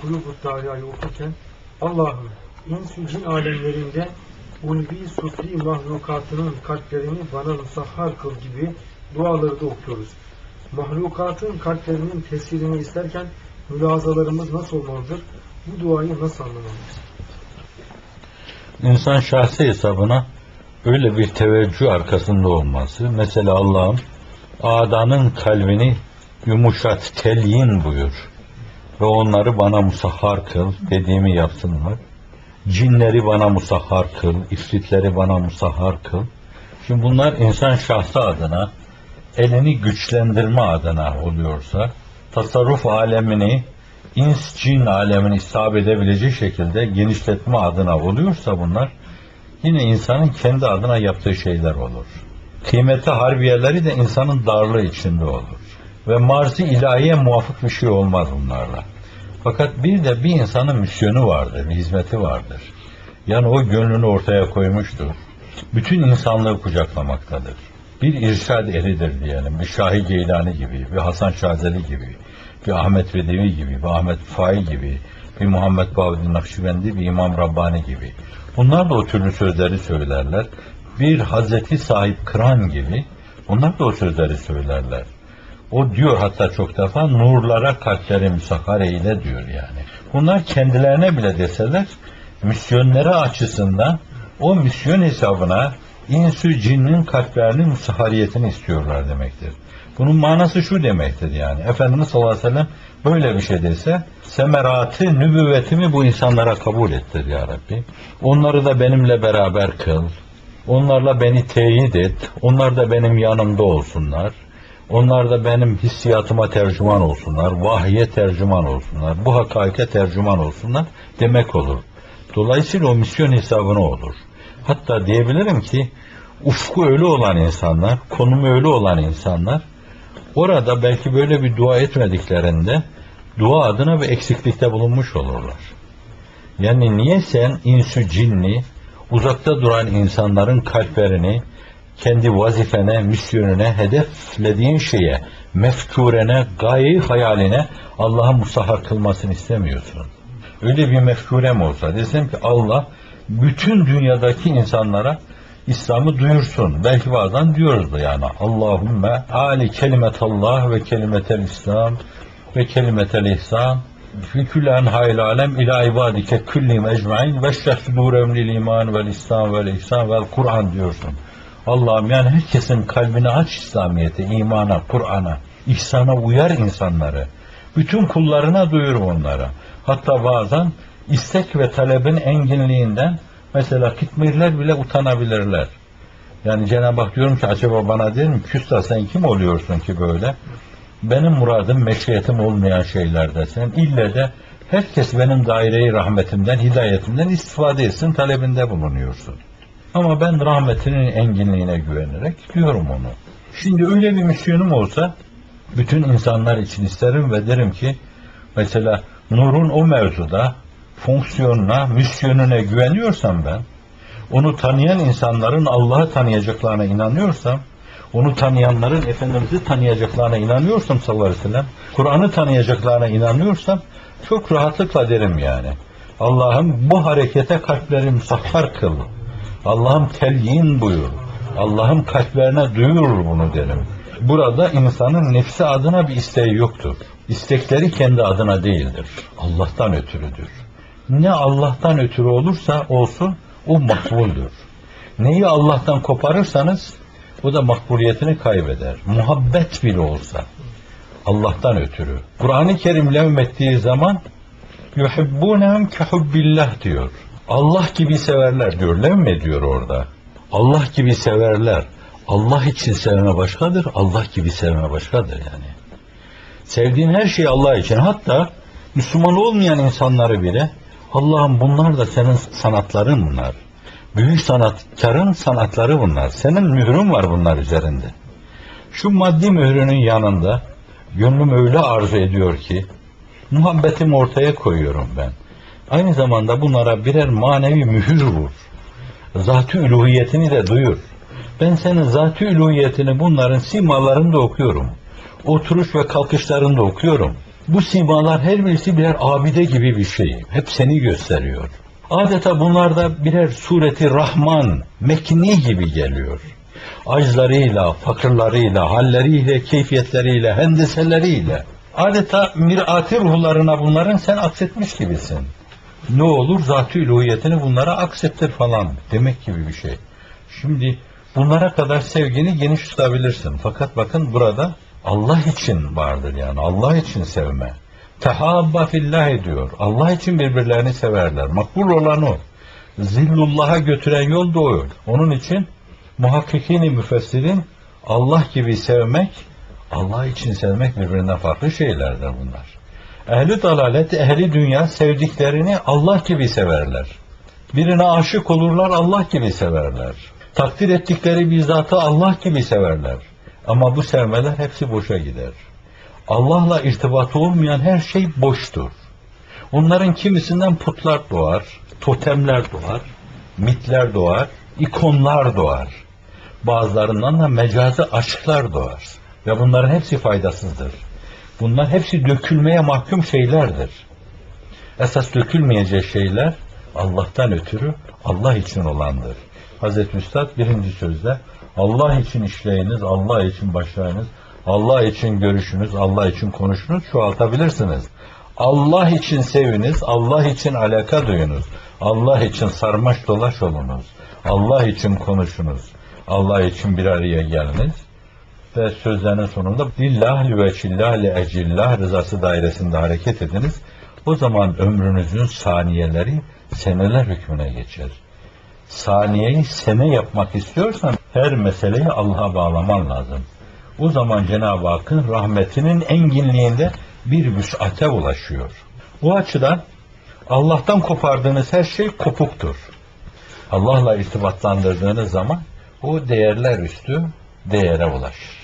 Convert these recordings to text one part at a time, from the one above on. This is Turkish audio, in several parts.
Kulubu Teala'yı okurken Allah'ım insü cin alemlerinde ulvi sufli mahlukatının kalplerini bana musahhar kıl gibi duaları da okuyoruz. Mahlukatın kalplerinin tesirini isterken mülazalarımız nasıl olmalıdır? Bu duayı nasıl anlamalıyız? İnsan şahsi hesabına öyle bir teveccüh arkasında olması. Mesela Allah'ım Ada'nın kalbini yumuşat, telyin buyur. Ve onları bana musahhar kıl, dediğimi yapsınlar. Cinleri bana musahhar kıl, ifritleri bana musahhar kıl. Şimdi bunlar insan şahsı adına, elini güçlendirme adına oluyorsa, tasarruf alemini, ins cin alemini isabet edebilecek şekilde genişletme adına oluyorsa bunlar, yine insanın kendi adına yaptığı şeyler olur. Kıymeti harbiyeleri de insanın darlığı içinde olur. Ve marzi ilahiye muvafık bir şey olmaz bunlarla. Fakat bir de bir insanın misyonu vardır, hizmeti vardır. Yani o gönlünü ortaya koymuştur. Bütün insanlığı kucaklamaktadır. Bir irşad eridir diyelim, bir Şahi Geylani gibi, bir Hasan Şazeli gibi, bir Ahmet Bedevi gibi, bir Ahmet Fai gibi, bir Muhammed Bahuddin Nakşibendi, bir İmam Rabbani gibi. Bunlar da o türlü sözleri söylerler. Bir Hazreti Sahip Kıran gibi, onlar da o sözleri söylerler. O diyor hatta çok defa nurlara kalpleri müsahhar eyle diyor yani. Bunlar kendilerine bile deseler misyonları açısından o misyon hesabına insü cinnin kalplerinin musahhariyetini istiyorlar demektir. Bunun manası şu demektir yani. Efendimiz sallallahu aleyhi ve sellem böyle bir şey dese semeratı nübüvvetimi bu insanlara kabul ettir ya Rabbi. Onları da benimle beraber kıl. Onlarla beni teyit et. Onlar da benim yanımda olsunlar. Onlar da benim hissiyatıma tercüman olsunlar, vahye tercüman olsunlar, bu hakaike tercüman olsunlar demek olur. Dolayısıyla o misyon hesabına olur. Hatta diyebilirim ki ufku öyle olan insanlar, konumu öyle olan insanlar orada belki böyle bir dua etmediklerinde dua adına bir eksiklikte bulunmuş olurlar. Yani niye sen insü cinni uzakta duran insanların kalplerini kendi vazifene, misyonuna, hedeflediğin şeye, mefkurene, gaye hayaline Allah'ın musahhar kılmasını istemiyorsun. Öyle bir mefkurem olsa desem ki Allah bütün dünyadaki insanlara İslam'ı duyursun. Belki bazen diyoruz da yani Allahümme ali kelimetallah ve kelimetel İslam ve kelimetel ihsan fi külli enha'il alem ila ibadike külli mecmain ve şehdurem lil iman vel İslam vel ihsan vel Kur'an diyorsun. Allah'ım yani herkesin kalbini aç İslamiyet'e, imana, Kur'an'a, ihsana uyar insanları. Bütün kullarına duyur onlara. Hatta bazen istek ve talebin enginliğinden mesela kitmirler bile utanabilirler. Yani Cenab-ı Hak diyorum ki acaba bana der mi küsta sen kim oluyorsun ki böyle? Benim muradım meşriyetim olmayan şeylerdesin. İlle de herkes benim daireyi rahmetimden, hidayetimden istifade etsin talebinde bulunuyorsun. Ama ben rahmetinin enginliğine güvenerek diyorum onu. Şimdi öyle bir misyonum olsa bütün insanlar için isterim ve derim ki mesela nurun o mevzuda fonksiyonuna, misyonuna güveniyorsam ben, onu tanıyan insanların Allah'ı tanıyacaklarına inanıyorsam, onu tanıyanların Efendimiz'i tanıyacaklarına inanıyorsam sallallahu aleyhi ve sellem, Kur'an'ı tanıyacaklarına inanıyorsam çok rahatlıkla derim yani. Allah'ım bu harekete kalpleri musahhar kıl. Allah'ım telyin buyur. Allah'ım kalplerine duyur bunu derim. Burada insanın nefsi adına bir isteği yoktur. İstekleri kendi adına değildir. Allah'tan ötürüdür. Ne Allah'tan ötürü olursa olsun o makbuldür. Neyi Allah'tan koparırsanız o da makbuliyetini kaybeder. Muhabbet bile olsa Allah'tan ötürü. Kur'an-ı Kerim levmettiği zaman yuhibbunehum kehubbillah diyor. Allah gibi severler diyor. Levme diyor orada. Allah gibi severler. Allah için sevme başkadır. Allah gibi sevme başkadır yani. Sevdiğin her şey Allah için. Hatta Müslüman olmayan insanları bile Allah'ım bunlar da senin sanatların bunlar. Büyük sanatkarın sanatları bunlar. Senin mührün var bunlar üzerinde. Şu maddi mührünün yanında gönlüm öyle arzu ediyor ki muhabbetimi ortaya koyuyorum ben. Aynı zamanda bunlara birer manevi mühür vur. Zat-ı üluhiyetini de duyur. Ben senin zat-ı üluhiyetini bunların simalarında okuyorum. Oturuş ve kalkışlarında okuyorum. Bu simalar her birisi birer abide gibi bir şey. Hep seni gösteriyor. Adeta bunlar da birer sureti Rahman, Mekni gibi geliyor. Aclarıyla, fakirlarıyla, halleriyle, keyfiyetleriyle, hendeseleriyle. Adeta mirati ruhlarına bunların sen aksetmiş gibisin. Ne olur zat-ı bunlara aksettir falan demek gibi bir şey. Şimdi bunlara kadar sevgini geniş tutabilirsin. Fakat bakın burada Allah için vardır yani. Allah için sevme. Tehabba fillah ediyor. Allah için birbirlerini severler. Makbul olan o. Zillullah'a götüren yol da o. Onun için muhakkikini müfessirin Allah gibi sevmek, Allah için sevmek birbirinden farklı şeylerdir bunlar. Ehli dalalet, ehli dünya sevdiklerini Allah gibi severler. Birine aşık olurlar, Allah gibi severler. Takdir ettikleri bir zatı Allah gibi severler. Ama bu sevmeler hepsi boşa gider. Allah'la irtibatı olmayan her şey boştur. Onların kimisinden putlar doğar, totemler doğar, mitler doğar, ikonlar doğar. Bazılarından da mecazi aşklar doğar. Ve bunların hepsi faydasızdır. Bunlar hepsi dökülmeye mahkum şeylerdir. Esas dökülmeyecek şeyler Allah'tan ötürü Allah için olandır. Hazreti Üstad birinci sözde Allah için işleyiniz, Allah için başlayınız, Allah için görüşünüz, Allah için konuşunuz, çoğaltabilirsiniz. Allah için seviniz, Allah için alaka duyunuz, Allah için sarmaş dolaş olunuz, Allah için konuşunuz, Allah için bir araya geliniz ve sözlerinin sonunda lillah ve çillah le ecillah rızası dairesinde hareket ediniz. O zaman ömrünüzün saniyeleri seneler hükmüne geçer. Saniyeyi sene yapmak istiyorsan her meseleyi Allah'a bağlaman lazım. O zaman Cenab-ı Hakk'ın rahmetinin enginliğinde bir vüs'ate ulaşıyor. Bu açıdan Allah'tan kopardığınız her şey kopuktur. Allah'la irtibatlandırdığınız zaman o değerler üstü değere ulaşır.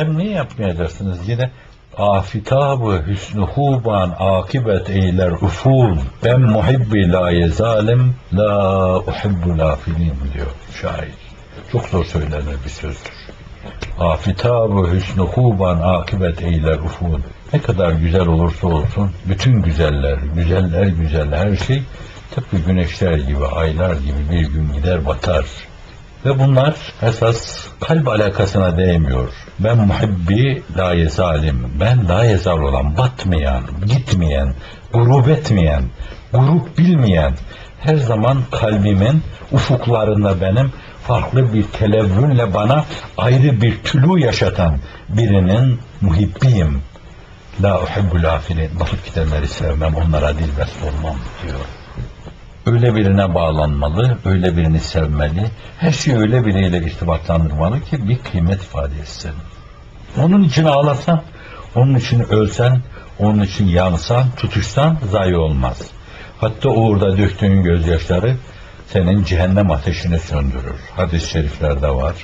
Hem niye yapmayacaksınız yine afitabı hüsnü huban akibet eyler uful ben muhibbi la yezalim la uhibbu lafilin diyor şair. Çok zor söylenir bir sözdür. Afitabı hüsnü huban akibet eyler uful. Ne kadar güzel olursa olsun bütün güzeller, güzeller güzel her şey tıpkı güneşler gibi, aylar gibi bir gün gider batar. Ve bunlar esas kalp alakasına değmiyor. Ben muhibbi la yezalim. Ben la yezal olan, batmayan, gitmeyen, grup etmeyen, grup bilmeyen, her zaman kalbimin ufuklarında benim farklı bir televvünle bana ayrı bir tülü yaşatan birinin muhibbiyim. La uhibbul afilin. Bakıp gidenleri sevmem, onlara dilbest olmam diyor öyle birine bağlanmalı, öyle birini sevmeli, her şeyi öyle biriyle irtibatlandırmalı ki bir kıymet ifade etsin. Onun için ağlasan, onun için ölsen, onun için yansan, tutuşsan zayi olmaz. Hatta uğurda döktüğün gözyaşları senin cehennem ateşini söndürür. Hadis-i şeriflerde var.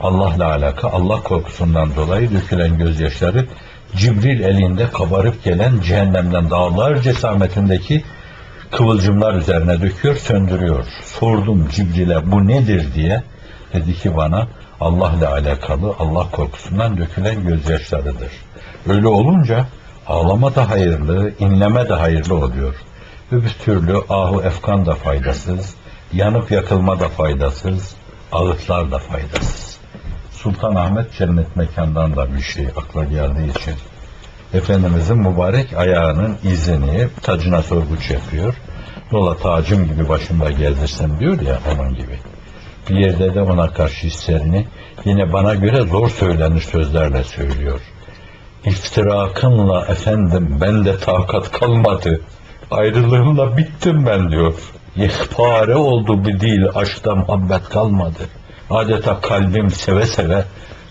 Allah'la alaka, Allah korkusundan dolayı dökülen gözyaşları Cibril elinde kabarıp gelen cehennemden dağlar cesametindeki kıvılcımlar üzerine döküyor, söndürüyor. Sordum Cibril'e bu nedir diye. Dedi ki bana Allah'la alakalı, Allah korkusundan dökülen gözyaşlarıdır. Öyle olunca ağlama da hayırlı, inleme de hayırlı oluyor. Öbür türlü ahu efkan da faydasız, yanıp yakılma da faydasız, ağıtlar da faydasız. Sultan Ahmet cennet mekandan da bir şey akla geldiği için Efendimizin mübarek ayağının izini tacına sorguç yapıyor. Yola tacım gibi başımda gezdirsem diyor ya onun gibi. Bir yerde de ona karşı hislerini yine bana göre zor söylenir sözlerle söylüyor. İftirakınla efendim ben de takat kalmadı. Ayrılığımla bittim ben diyor. Yekpare oldu bir dil aşkta muhabbet kalmadı. Adeta kalbim seve seve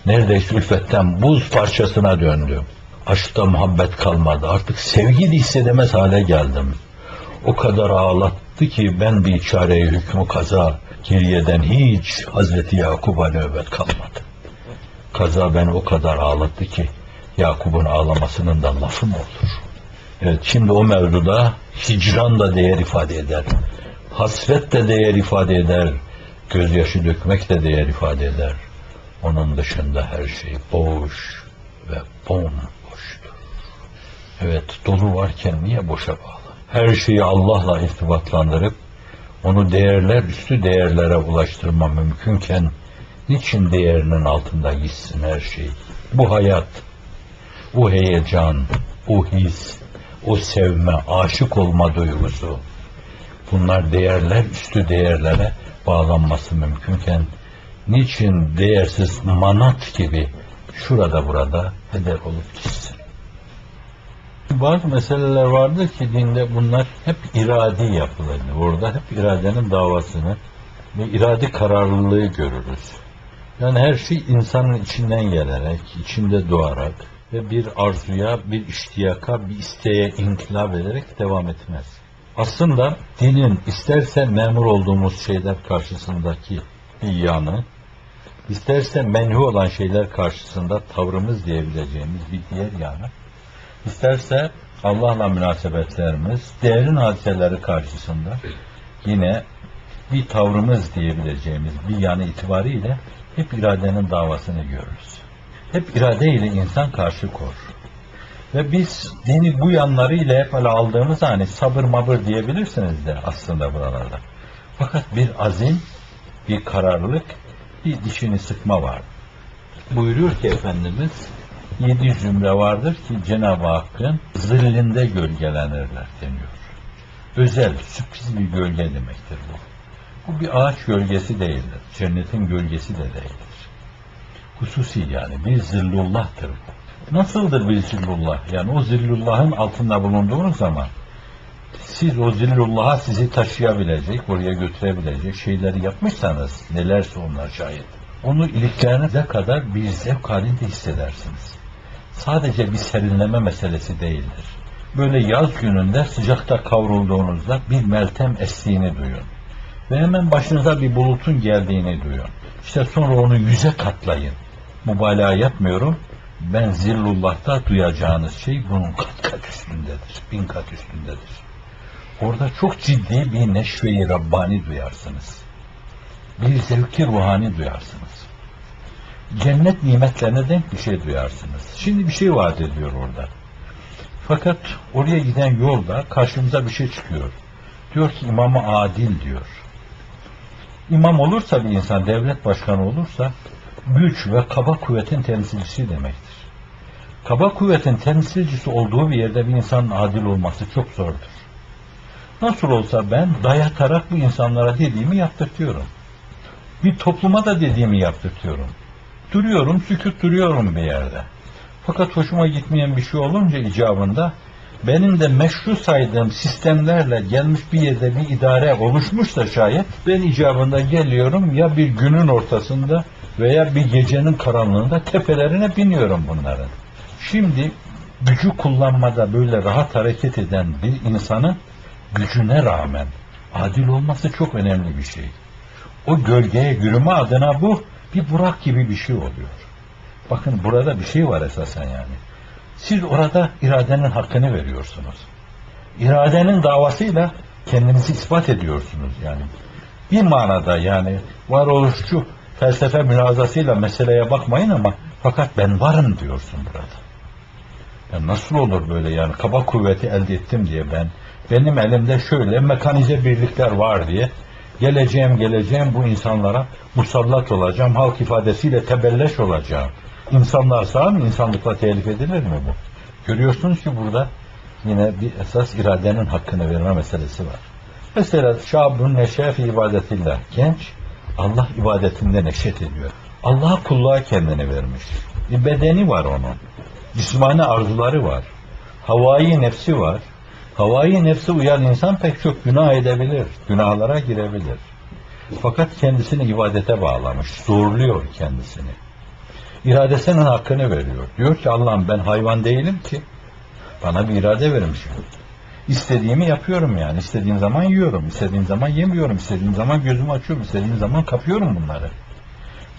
neredeyse ülfetten buz parçasına döndü. Aşkta muhabbet kalmadı. Artık sevgi de hissedemez hale geldim. O kadar ağlattı ki ben bir çareye hükmü kaza geriyeden hiç Hazreti Yakub'a nöbet kalmadı. Kaza beni o kadar ağlattı ki Yakup'un ağlamasının da lafı mı olur? Evet şimdi o mevzuda hicran da değer ifade eder. Hasret de değer ifade eder. Gözyaşı dökmek de değer ifade eder. Onun dışında her şey boş ve bomboştur. Evet, dolu varken niye boşa bağlı? Her şeyi Allah'la irtibatlandırıp onu değerler üstü değerlere ulaştırma mümkünken niçin değerinin altında gitsin her şey? Bu hayat, o heyecan, o his, o sevme, aşık olma duygusu bunlar değerler üstü değerlere bağlanması mümkünken niçin değersiz manat gibi şurada burada heder olup gitsin? Bazı meseleler vardır ki dinde bunlar hep iradi yapılır. Orada hep iradenin davasını ve iradi kararlılığı görürüz. Yani her şey insanın içinden gelerek, içinde doğarak ve bir arzuya, bir iştiyaka, bir isteğe inkılap ederek devam etmez. Aslında dinin isterse memur olduğumuz şeyler karşısındaki bir yanı, isterse menhu olan şeyler karşısında tavrımız diyebileceğimiz bir diğer yanı, isterse Allah'la münasebetlerimiz, değerin hadiseleri karşısında yine bir tavrımız diyebileceğimiz bir yanı itibariyle hep iradenin davasını görürüz. Hep irade ile insan karşı kor. Ve biz dini bu yanlarıyla hep ele aldığımız hani sabır mabır diyebilirsiniz de aslında buralarda. Fakat bir azim, bir kararlılık, bir dişini sıkma var. Buyuruyor ki Efendimiz, yedi zümre vardır ki Cenab-ı Hakk'ın zillinde gölgelenirler deniyor. Özel, sürpriz bir gölge demektir bu. Bu bir ağaç gölgesi değildir. Cennetin gölgesi de değildir. Hususi yani bir zillullah'tır bu. Nasıldır bir zillullah? Yani o zillullah'ın altında bulunduğunuz zaman siz o zillullah'a sizi taşıyabilecek, oraya götürebilecek şeyleri yapmışsanız nelerse onlar şayet. Onu iliklerinize kadar bir zevk halinde hissedersiniz. Sadece bir serinleme meselesi değildir. Böyle yaz gününde sıcakta kavrulduğunuzda bir meltem estiğini duyun. Ve hemen başınıza bir bulutun geldiğini duyun. İşte sonra onu yüze katlayın. Mübalağa yapmıyorum. Ben zillullah'ta duyacağınız şey bunun kat kat üstündedir. Bin kat üstündedir. Orada çok ciddi bir neşve-i Rabbani duyarsınız. Bir zevki ruhani duyarsınız. Cennet nimetlerine denk bir şey duyarsınız. Şimdi bir şey vaat ediyor orada. Fakat oraya giden yolda karşımıza bir şey çıkıyor. Diyor ki imamı adil diyor. İmam olursa bir insan, devlet başkanı olursa güç ve kaba kuvvetin temsilcisi demektir. Kaba kuvvetin temsilcisi olduğu bir yerde bir insanın adil olması çok zordur. Nasıl olsa ben dayatarak bu insanlara dediğimi yaptırtıyorum. Bir topluma da dediğimi yaptırtıyorum. Duruyorum, sükut duruyorum bir yerde. Fakat hoşuma gitmeyen bir şey olunca icabında benim de meşru saydığım sistemlerle gelmiş bir yerde bir idare oluşmuşsa şayet ben icabında geliyorum ya bir günün ortasında veya bir gecenin karanlığında tepelerine biniyorum bunların. Şimdi gücü kullanmada böyle rahat hareket eden bir insanın gücüne rağmen adil olması çok önemli bir şey. O gölgeye yürüme adına bu bir burak gibi bir şey oluyor. Bakın burada bir şey var esasen yani. Siz orada iradenin hakkını veriyorsunuz. İradenin davasıyla kendinizi ispat ediyorsunuz yani. Bir manada yani varoluşçu felsefe münazasıyla meseleye bakmayın ama fakat ben varım diyorsun burada. Ya nasıl olur böyle yani kaba kuvveti elde ettim diye ben benim elimde şöyle mekanize birlikler var diye geleceğim geleceğim bu insanlara musallat olacağım halk ifadesiyle tebelleş olacağım. İnsanlar sağ mı? İnsanlıkla telif edilir mi bu? Görüyorsunuz ki burada yine bir esas iradenin hakkını verme meselesi var. Mesela şabun neşe fi ibadetillah. Genç Allah ibadetinde neşet ediyor. Allah'a kulluğa kendini vermiş. Bir bedeni var onun. Cismani arzuları var. Havai nefsi var. Havai nefsi uyan insan pek çok günah edebilir. Günahlara girebilir. Fakat kendisini ibadete bağlamış. Zorluyor kendisini. İradesinin hakkını veriyor. Diyor ki Allah'ım ben hayvan değilim ki. Bana bir irade vermişsin. İstediğimi yapıyorum yani. İstediğim zaman yiyorum, istediğim zaman yemiyorum, istediğim zaman gözümü açıyorum, istediğim zaman kapıyorum bunları.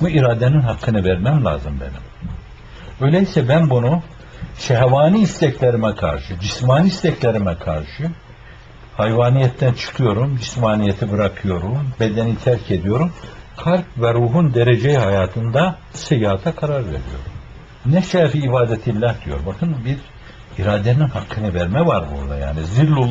Bu iradenin hakkını vermem lazım benim. Öyleyse ben bunu şehvani isteklerime karşı, cismani isteklerime karşı hayvaniyetten çıkıyorum, cismaniyeti bırakıyorum, bedeni terk ediyorum. Kalp ve ruhun dereceyi hayatında seyahate karar veriyorum. Ne şefi ibadetillah diyor. Bakın bir iradenin hakkını verme var burada yani. Zillullah